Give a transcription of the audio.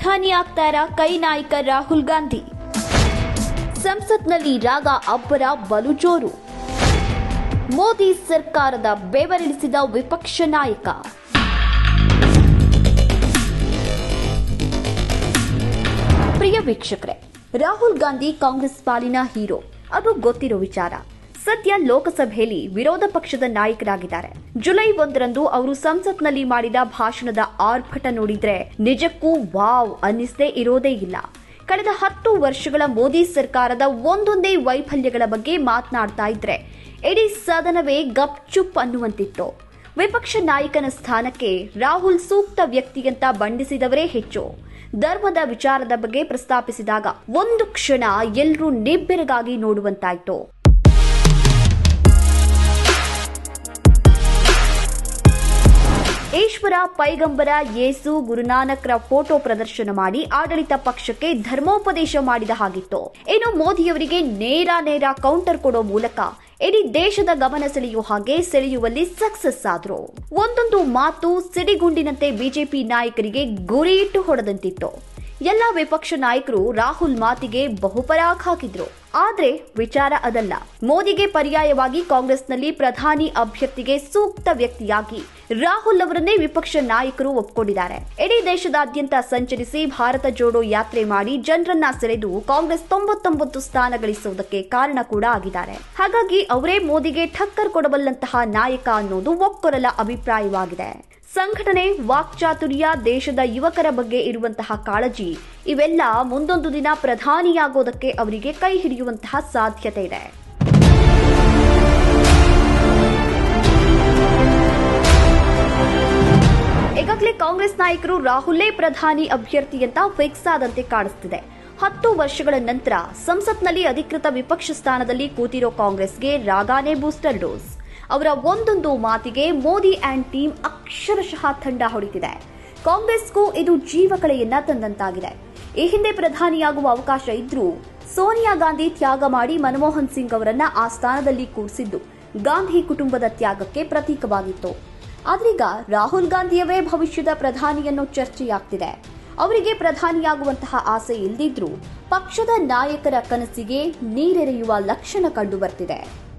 ಪ್ರಧಾನಿ ಆಗ್ತಾರ ಕೈ ನಾಯಕ ರಾಹುಲ್ ಗಾಂಧಿ. ಸಂಸತ್ನಲ್ಲಿ ರಾಗ ಅಬ್ಬರ ಬಲು ಜೋರು ಮೋದಿ ಸರ್ಕಾರದ ಬೆವರಿಳಿಸಿದ ವಿಪಕ್ಷ ನಾಯಕ. ಪ್ರಿಯ ವೀಕ್ಷಕರೇ, ರಾಹುಲ್ ಗಾಂಧಿ ಕಾಂಗ್ರೆಸ್ ಪಾಲಿನ ಹೀರೋ. ಅದು ಗೊತ್ತಿರೋ ವಿಚಾರ. ಸದ್ಯ ಲೋಕಸಭೆಯಲ್ಲಿ ವಿರೋಧ ಪಕ್ಷದ ನಾಯಕರಾಗಿದ್ದಾರೆ. ಜುಲೈ ಒಂದರಂದು ಅವರು ಸಂಸತ್ನಲ್ಲಿ ಮಾಡಿದ ಭಾಷಣದ ಆರ್ಭಟ ನೋಡಿದ್ರೆ ನಿಜಕ್ಕೂ ವಾವ್ ಅನ್ನಿಸದೇ ಇರೋದೇ ಇಲ್ಲ. ಕಳೆದ ಹತ್ತು ವರ್ಷಗಳ ಮೋದಿ ಸರ್ಕಾರದ ಒಂದೊಂದೇ ವೈಫಲ್ಯಗಳ ಬಗ್ಗೆ ಮಾತನಾಡ್ತಾ ಇದ್ರೆ ಇಡೀ ಸದನವೇ ಗಪ್ಚುಪ್ ಅನ್ನುವಂತಿತ್ತು. ವಿಪಕ್ಷ ನಾಯಕನ ಸ್ಥಾನಕ್ಕೆ ರಾಹುಲ್ ಸೂಕ್ತ ವ್ಯಕ್ತಿ ಅಂತ ಬಂಡಿಸಿದವರೇ ಹೆಚ್ಚು. ಧರ್ಮದ ವಿಚಾರದ ಬಗ್ಗೆ ಪ್ರಸ್ತಾಪಿಸಿದಾಗ ಒಂದು ಕ್ಷಣ ಎಲ್ಲರೂ ನಿಬ್ಬೆರಗಾಗಿ ನೋಡುವಂತಾಯ್ತು. ಪೈಗಂಬರ ಯೇಸು ಗುರುನಾನಕ್ರ ಫೋಟೋ ಪ್ರದರ್ಶನ ಮಾಡಿ ಆಡಳಿತ ಪಕ್ಷಕ್ಕೆ ಧರ್ಮೋಪದೇಶ ಮಾಡಿದ ಹಾಗಿತ್ತು. ಇನ್ನು ಮೋದಿಯವರಿಗೆ ನೇರ ನೇರ ಕೌಂಟರ್ ಕೊಡೋ ಮೂಲಕ ಇಡೀ ದೇಶದ ಗಮನ ಸೆಳೆಯುವ ಹಾಗೆ ಸೆಳೆಯುವಲ್ಲಿ ಸಕ್ಸಸ್ ಆದ್ರು. ಒಂದೊಂದು ಮಾತು ಸಿಡಿಗುಂಡಿನಂತೆ ಬಿಜೆಪಿ ನಾಯಕರಿಗೆ ಗುರಿಯಿಟ್ಟು ಹೊಡೆದಂತಿತ್ತು. ಎಲ್ಲ ವಿಪಕ್ಷ ನಾಯಕರು ರಾಹುಲ್ ಮಾತಿಗೆ ಬಹುಪರಾಕ್ ಹಾಕಿದ್ರು. ಆದ್ರೆ ವಿಚಾರ ಅದಲ್ಲ. ಮೋದಿಗೆ ಪರ್ಯಾಯವಾಗಿ ಕಾಂಗ್ರೆಸ್ನಲ್ಲಿ ಪ್ರಧಾನಿ ಅಭ್ಯರ್ಥಿಗೆ ಸೂಕ್ತ ವ್ಯಕ್ತಿಯಾಗಿ ರಾಹುಲ್ ಅವರನ್ನೇ ವಿಪಕ್ಷ ನಾಯಕರು ಒಪ್ಪಿಕೊಂಡಿದ್ದಾರೆ ಇಡೀ ದೇಶದಾದ್ಯಂತ ಸಂಚರಿಸಿ ಭಾರತ ಜೋಡೋ ಯಾತ್ರೆ ಮಾಡಿ ಜನರನ್ನ ಸೆಳೆದು ಕಾಂಗ್ರೆಸ್ ತೊಂಬತ್ತೊಂಬತ್ತು ಸ್ಥಾನ ಗಳಿಸುವುದಕ್ಕೆ ಕಾರಣ ಕೂಡ ಆಗಿದ್ದಾರೆ. ಹಾಗಾಗಿ ಅವರೇ ಮೋದಿಗೆ ಠಕ್ಕರ್ ಕೊಡಬಲ್ಲಂತಹ ನಾಯಕ ಅನ್ನೋದು ಒಕ್ಕೊರಲ ಅಭಿಪ್ರಾಯವಾಗಿದೆ. ಸಂಘಟನೆ ವಾಕ್ಚಾತುರ್ಯ ದೇಶದ ಯುವಕರ ಬಗ್ಗೆ ಇರುವಂತಹ ಕಾಳಜಿ, ಇವೆಲ್ಲ ಮುಂದೊಂದು ದಿನ ಪ್ರಧಾನಿಯಾಗೋದಕ್ಕೆ ಅವರಿಗೆ ಕೈ ಹಿಡಿಯುವಂತಹ ಸಾಧ್ಯತೆ ಇದೆ. ಈಗಾಗಲೇ ಕಾಂಗ್ರೆಸ್ ನಾಯಕರು ರಾಹುಲೇ ಪ್ರಧಾನಿ ಅಭ್ಯರ್ಥಿ ಅಂತ ಫಿಕ್ಸ್ ಆದಂತೆ ಕಾಣಿಸ್ತಿದೆ. ಹತ್ತು ವರ್ಷಗಳ ನಂತರ ಸಂಸತ್ನಲ್ಲಿ ಅಧಿಕೃತ ವಿಪಕ್ಷ ಸ್ಥಾನದಲ್ಲಿ ಕೂತಿರೋ ಕಾಂಗ್ರೆಸ್ಗೆ ರಾಗಾನೇ ಬೂಸ್ಟರ್ ಡೋಸ್. ಅವರ ಒಂದೊಂದು ಮಾತಿಗೆ ಮೋದಿ ಆ್ಯಂಡ್ ಟೀಮ್ ಅಕ್ಷರಶಃ ತಂಡ ಹೊಡಿತಿದೆ. ಕಾಂಗ್ರೆಸ್ಗೂ ಇದು ಜೀವಕಳೆಯನ್ನ ತಂದಂತಾಗಿದೆ. ಈ ಹಿಂದೆ ಪ್ರಧಾನಿಯಾಗುವ ಅವಕಾಶ ಇದ್ರೂ ಸೋನಿಯಾ ಗಾಂಧಿ ತ್ಯಾಗ ಮಾಡಿ ಮನಮೋಹನ್ ಸಿಂಗ್ ಅವರನ್ನ ಆ ಸ್ಥಾನದಲ್ಲಿ ಕೂರಿಸಿದ್ದು ಗಾಂಧಿ ಕುಟುಂಬದ ತ್ಯಾಗಕ್ಕೆ ಪ್ರತೀಕವಾಗಿತ್ತು. ಆದ್ರೀಗ ರಾಹುಲ್ ಗಾಂಧಿಯವೇ ಭವಿಷ್ಯದ ಪ್ರಧಾನಿಯನ್ನು ಚರ್ಚೆಯಾಗ್ತಿದೆ. ಅವರಿಗೆ ಪ್ರಧಾನಿಯಾಗುವಂತಹ ಆಸೆ ಇಲ್ಲದಿದ್ರೂ ಪಕ್ಷದ ನಾಯಕರ ಕನಸಿಗೆ ನೀರೆರೆಯುವ ಲಕ್ಷಣ ಕಂಡು ಬರ್ತಿದೆ